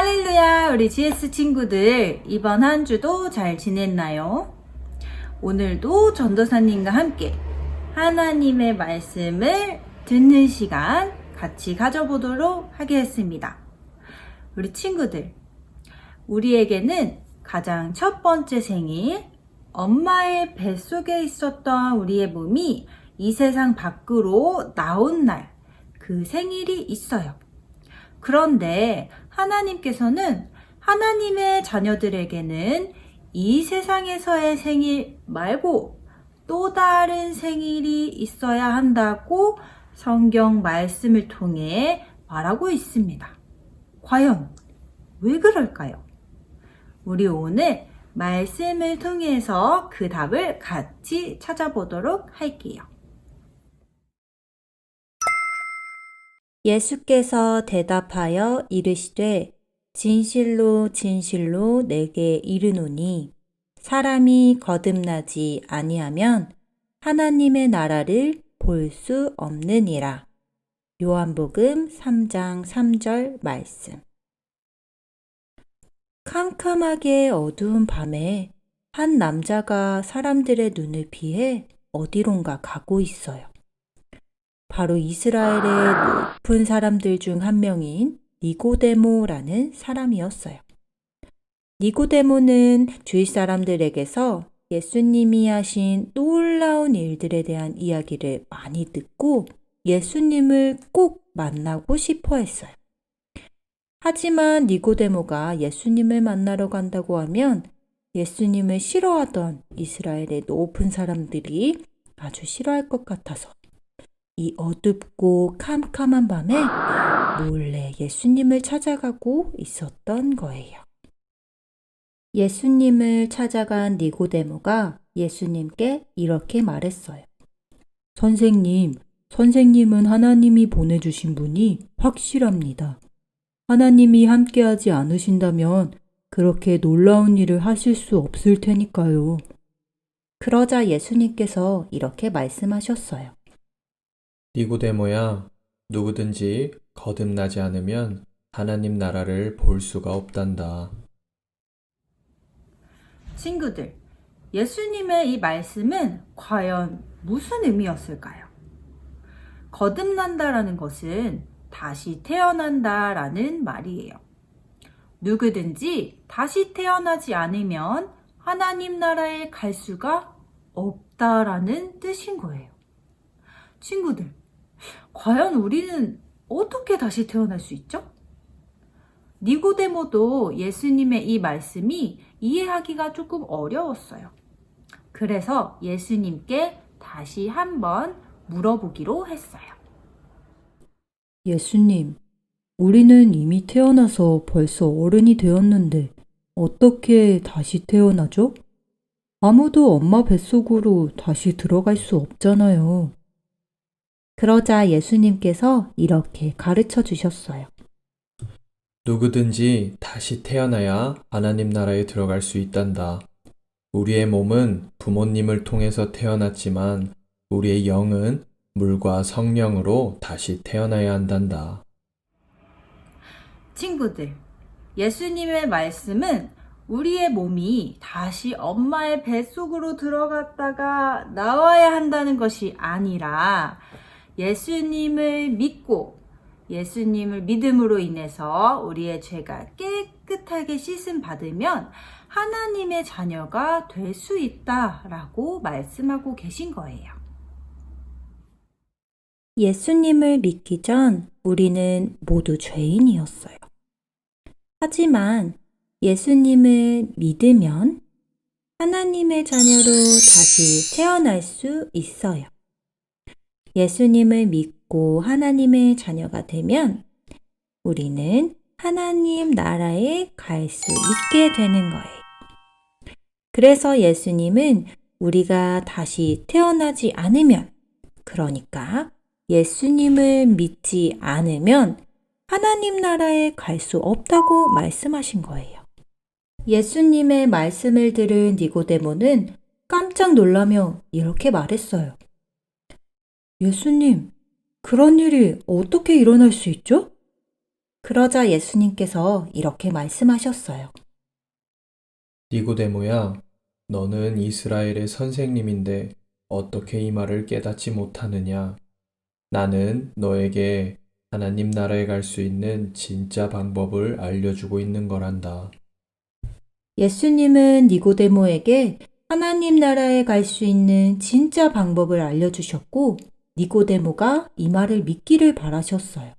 안녕하세요, 우리 GS 친구들. 이번 한 주도 잘 지냈나요? 오늘도 전도사님과 함께 하나님의 말씀을 듣는 시간 같이 가져보도록 하겠습니다. 우리 친구들, 우리에게는 가장 첫 번째 생일, 엄마의 뱃속에 있었던 우리의 몸이 이 세상 밖으로 나온 날, 그 생일이 있어요. 그런데 하나님께서는 하나님의 자녀들에게는 이 세상에서의 생일 말고 또 다른 생일이 있어야 한다고 성경 말씀을 통해 말하고 있습니다. 과연 왜 그럴까요? 우리 오늘 말씀을 통해서 그 답을 같이 찾아보도록 할게요. 예수께서 대답하여 이르시되 진실로 진실로 내게 이르노니 사람이 거듭나지 아니하면 하나님의 나라를 볼 수 없느니라. 요한복음 3장 3절 말씀. 캄캄하게 어두운 밤에 한 남자가 사람들의 눈을 피해 어디론가 가고 있어요. 바로 이스라엘의 높은 사람들 중 한 명인 니고데모라는 사람이었어요. 니고데모는 주위 사람들에게서 예수님이 하신 놀라운 일들에 대한 이야기를 많이 듣고 예수님을 꼭 만나고 싶어 했어요. 하지만 니고데모가 예수님을 만나러 간다고 하면 예수님을 싫어하던 이스라엘의 높은 사람들이 아주 싫어할 것 같아서 이 어둡고 캄캄한 밤에 몰래 예수님을 찾아가고 있었던 거예요. 예수님을 찾아간 니고데모가 예수님께 이렇게 말했어요. 선생님, 선생님은 하나님이 보내주신 분이 확실합니다. 하나님이 함께하지 않으신다면 그렇게 놀라운 일을 하실 수 없을 테니까요. 그러자 예수님께서 이렇게 말씀하셨어요. 니고데모야, 누구든지 거듭나지 않으면 하나님 나라를 볼 수가 없단다. 친구들, 예수님의 이 말씀은 과연 무슨 의미였을까요? 거듭난다라는 것은 다시 태어난다라는 말이에요. 누구든지 다시 태어나지 않으면 하나님 나라에 갈 수가 없다라는 뜻인 거예요. 친구들, 과연 우리는 어떻게 다시 태어날 수 있죠? 니고데모도 예수님의 이 말씀이 이해하기가 조금 어려웠어요. 그래서 예수님께 다시 한번 물어보기로 했어요. 예수님, 우리는 이미 태어나서 벌써 어른이 되었는데 어떻게 다시 태어나죠? 아무도 엄마 뱃속으로 다시 들어갈 수 없잖아요. 그러자 예수님께서 이렇게 가르쳐 주셨어요. 누구든지 다시 태어나야 하나님 나라에 들어갈 수 있단다. 우리의 몸은 부모님을 통해서 태어났지만 우리의 영은 물과 성령으로 다시 태어나야 한단다. 친구들, 예수님의 말씀은 우리의 몸이 다시 엄마의 뱃속으로 들어갔다가 나와야 한다는 것이 아니라 예수님을 믿고 예수님을 믿음으로 인해서 우리의 죄가 깨끗하게 씻음 받으면 하나님의 자녀가 될 수 있다라고 말씀하고 계신 거예요. 예수님을 믿기 전 우리는 모두 죄인이었어요. 하지만 예수님을 믿으면 하나님의 자녀로 다시 태어날 수 있어요. 예수님을 믿고 하나님의 자녀가 되면 우리는 하나님 나라에 갈 수 있게 되는 거예요. 그래서 예수님은 우리가 다시 태어나지 않으면, 그러니까 예수님을 믿지 않으면 하나님 나라에 갈 수 없다고 말씀하신 거예요. 예수님의 말씀을 들은 니고데모는 깜짝 놀라며 이렇게 말했어요. 예수님, 그런 일이 어떻게 일어날 수 있죠? 그러자 예수님께서 이렇게 말씀하셨어요. 니고데모야, 너는 이스라엘의 선생님인데 어떻게 이 말을 깨닫지 못하느냐? 나는 너에게 하나님 나라에 갈 수 있는 진짜 방법을 알려주고 있는 거란다. 예수님은 니고데모에게 하나님 나라에 갈 수 있는 진짜 방법을 알려주셨고, 니고데모가 이 말을 믿기를 바라셨어요.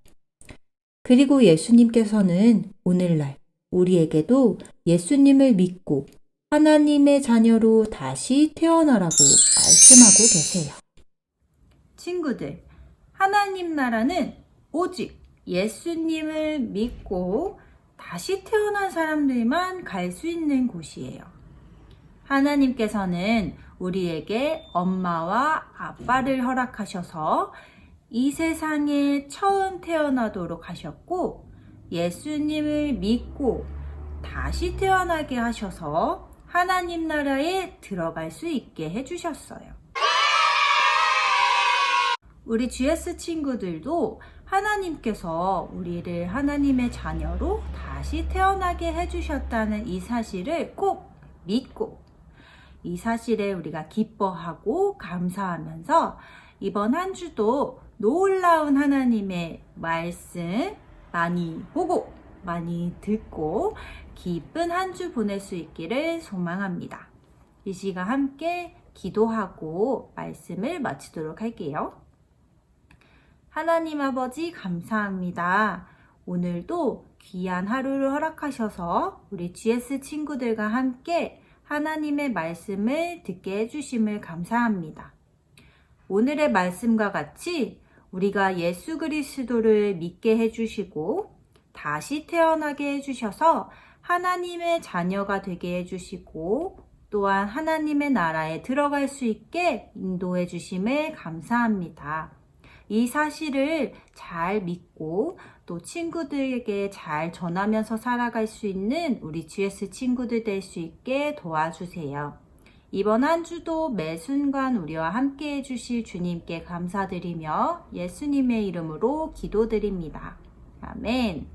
그리고 예수님께서는 오늘날 우리에게도 예수님을 믿고 하나님의 자녀로 다시 태어나라고 말씀하고 계세요. 친구들, 하나님 나라는 오직 예수님을 믿고 다시 태어난 사람들만 갈 수 있는 곳이에요. 하나님께서는 우리에게 엄마와 아빠를 허락하셔서 이 세상에 처음 태어나도록 하셨고 예수님을 믿고 다시 태어나게 하셔서 하나님 나라에 들어갈 수 있게 해주셨어요. 우리 GS 친구들도 하나님께서 우리를 하나님의 자녀로 다시 태어나게 해주셨다는 이 사실을 꼭 믿고 이 사실에 우리가 기뻐하고 감사하면서 이번 한 주도 놀라운 하나님의 말씀 많이 보고 많이 듣고 기쁜 한 주 보낼 수 있기를 소망합니다. 이 시간 함께 기도하고 말씀을 마치도록 할게요. 하나님 아버지 감사합니다. 오늘도 귀한 하루를 허락하셔서 우리 GS 친구들과 함께 하나님의 말씀을 듣게 해주심을 감사합니다. 오늘의 말씀과 같이 우리가 예수 그리스도를 믿게 해주시고 다시 태어나게 해주셔서 하나님의 자녀가 되게 해주시고 또한 하나님의 나라에 들어갈 수 있게 인도해 주심을 감사합니다. 이 사실을 잘 믿고 또 친구들에게 잘 전하면서 살아갈 수 있는 우리 GS 친구들 될 수 있게 도와주세요. 이번 한 주도 매 순간 우리와 함께 해주실 주님께 감사드리며 예수님의 이름으로 기도드립니다. 아멘.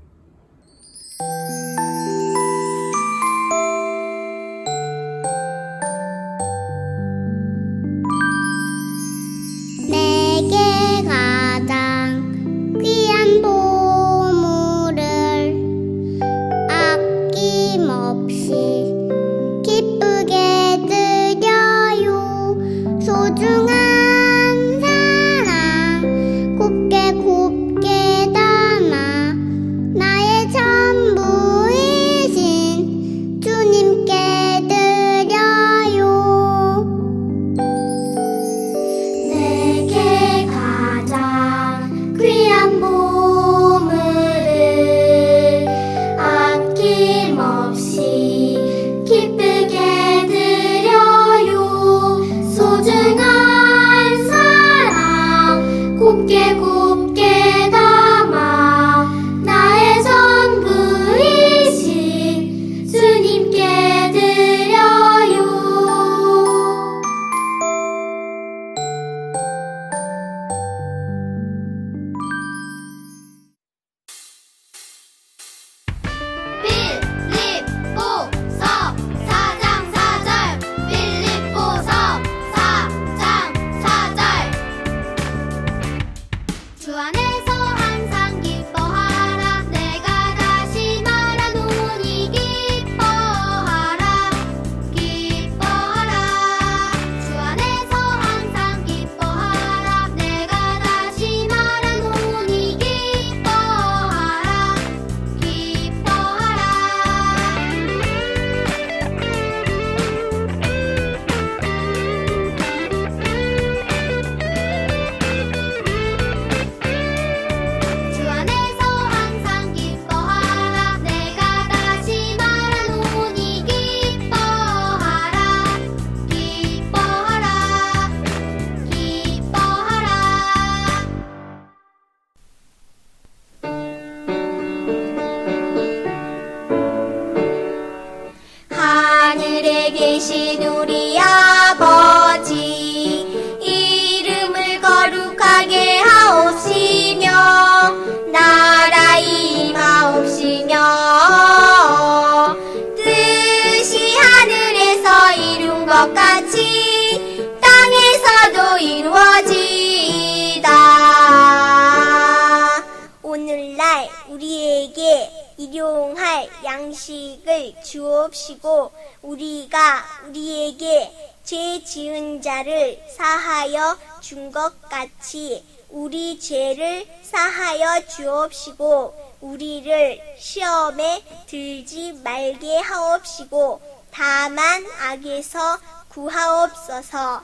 일용할 양식을 주옵시고 우리가 우리에게 죄 지은 자를 사하여 준 것 같이 우리 죄를 사하여 주옵시고 우리를 시험에 들지 말게 하옵시고 다만 악에서 구하옵소서.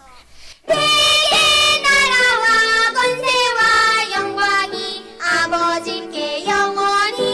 내게 나라와 권세와 영광이 아버지께 영원히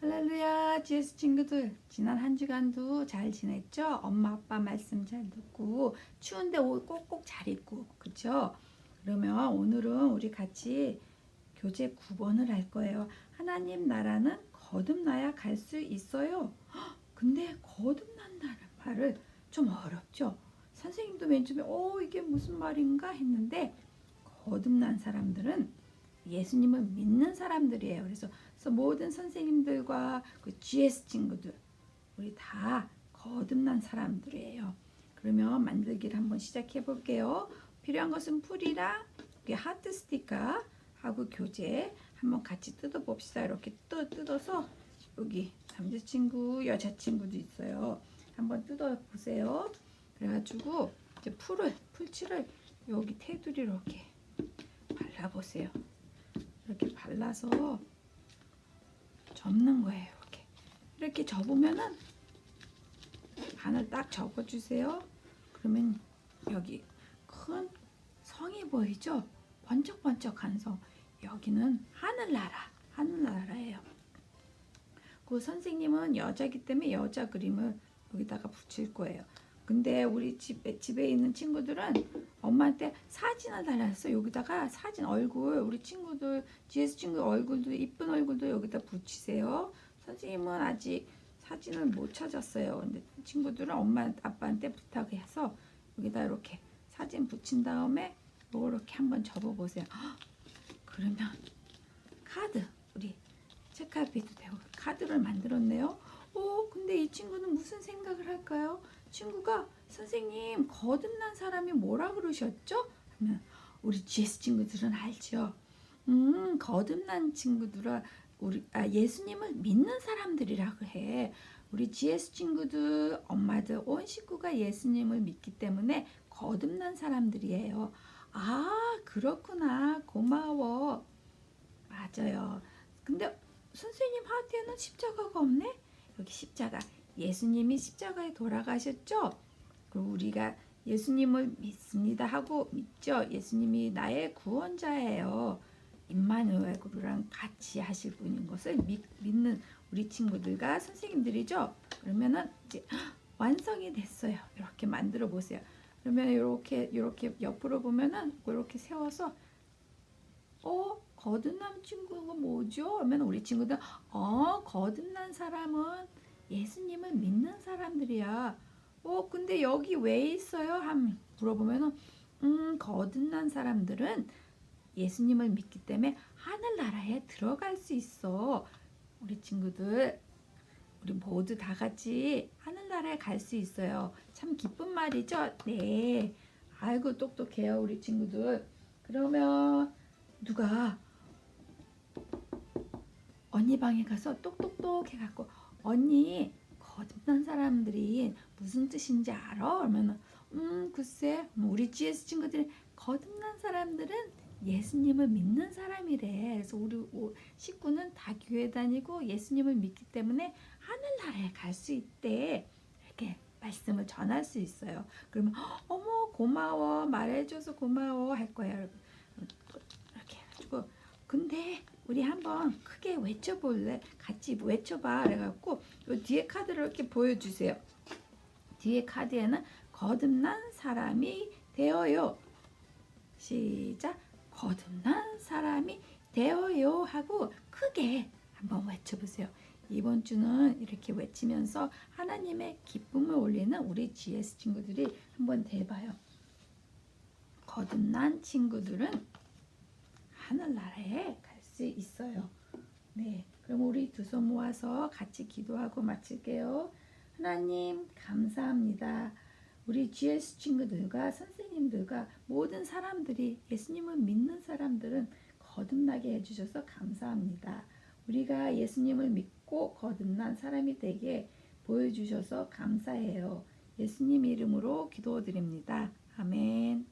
할렐루야, GS 친구들. 지난 한 주간도 잘 지냈죠? 엄마, 아빠 말씀 잘 듣고, 추운데 옷 꼭꼭 잘 입고, 그쵸? 그러면 오늘은 우리 같이 교재 9번을 할 거예요. 하나님 나라는 거듭나야 갈 수 있어요. 헉, 근데 거듭난다는 말을 좀 어렵죠? 선생님도 맨 처음에, 어, 이게 무슨 말인가 했는데, 거듭난 사람들은 예수님을 믿는 사람들이에요. 그래서 그래서 모든 선생님들과 그 GS 친구들 우리 다 거듭난 사람들이에요. 그러면 만들기를 한번 시작해 볼게요. 필요한 것은 풀이랑 하트 스티커 하고 교재 한번 같이 뜯어 봅시다. 이렇게 뜯, 뜯어서 여기 남자친구, 여자친구도 있어요. 한번 뜯어 보세요. 그래가지고 이제 풀을 풀칠을 여기 테두리 이렇게 발라보세요. 이렇게 발라서 접는 거예요. 이렇게 이렇게 접으면은 반을 딱 접어주세요. 그러면 여기 큰 성이 보이죠? 번쩍번쩍한 성. 여기는 하늘나라, 하늘나라예요. 그 선생님은 여자기 때문에 여자 그림을 여기다가 붙일 거예요. 근데 우리 집에, 집에 있는 친구들은 엄마한테 사진을 달랐어. 여기다가 사진 얼굴, 우리 친구들, GS 친구 얼굴도, 이쁜 얼굴도 여기다 붙이세요. 선생님은 아직 사진을 못 찾았어요. 근데 친구들은 엄마, 아빠한테 부탁해서 여기다 이렇게 사진 붙인 다음에 이렇게 한번 접어보세요. 헉, 그러면 카드, 우리 체크아웃도 되고 카드를 만들었네요. 오, 근데 이 친구는 무슨 생각을 할까요? 친구가 선생님 거듭난 사람이 뭐라 그러셨죠? 하면 우리 GS 친구들은 알죠. 음, 거듭난 친구들은 우리 아, 예수님을 믿는 사람들이라고 해. 우리 GS 친구들, 엄마들, 온 식구가 예수님을 믿기 때문에 거듭난 사람들이에요. 아, 그렇구나. 고마워. 맞아요. 근데 선생님 하트에는 십자가가 없네? 여기 십자가. 예수님이 십자가에 돌아가셨죠? 그리고 우리가 예수님을 믿습니다 하고 믿죠? 예수님이 나의 구원자예요. 임마누엘랑 같이 하실 분인 것을 믿, 믿는 우리 친구들과 선생님들이죠. 그러면은 이제 완성이 됐어요. 이렇게 만들어 보세요. 그러면 이렇게 이렇게 옆으로 보면은 이렇게 세워서 어 거듭난 친구가 뭐죠? 그러면 우리 친구들 어 거듭난 사람은 예수님을 믿는 사람들이야. 어 근데 여기 왜 있어요? 함 물어보면은 음 거듭난 사람들은 예수님을 믿기 때문에 하늘나라에 들어갈 수 있어. 우리 친구들 우리 모두 다 같이 하늘나라에 갈 수 있어요. 참 기쁜 말이죠? 네. 아이고 똑똑해요 우리 친구들. 그러면 누가 언니 방에 가서 똑똑똑 해갖고 언니 거듭난 사람들이 무슨 뜻인지 알아? 그러면 음 글쎄 뭐 우리 GS 친구들이 거듭난 사람들은 예수님을 믿는 사람이래. 그래서 우리 오- 식구는 다 교회 다니고 예수님을 믿기 때문에 하늘나라에 갈 수 있대. 이렇게 말씀을 전할 수 있어요. 그러면 어머 고마워 말해줘서 고마워 할 거예요. 이렇게 해가지고 근데 우리 한번 크게 외쳐볼래? 같이 외쳐봐. 그래갖고 요 뒤에 카드를 이렇게 보여주세요. 뒤에 카드에는 거듭난 사람이 되어요. 시작. 거듭난 사람이 되어요 하고 크게 한번 외쳐보세요. 이번 주는 이렇게 외치면서 하나님의 기쁨을 올리는 우리 GS 친구들이 한번 대봐요. 거듭난 친구들은 하늘나라에 갈 수 있어요. 네, 그럼 우리 두 손 모아서 같이 기도하고 마칠게요. 하나님 감사합니다. 우리 GS 친구들과 선생님들과 모든 사람들이 예수님을 믿는 사람들은 거듭나게 해주셔서 감사합니다. 우리가 예수님을 믿고 거듭난 사람이 되게 보여주셔서 감사해요. 예수님 이름으로 기도드립니다. 아멘.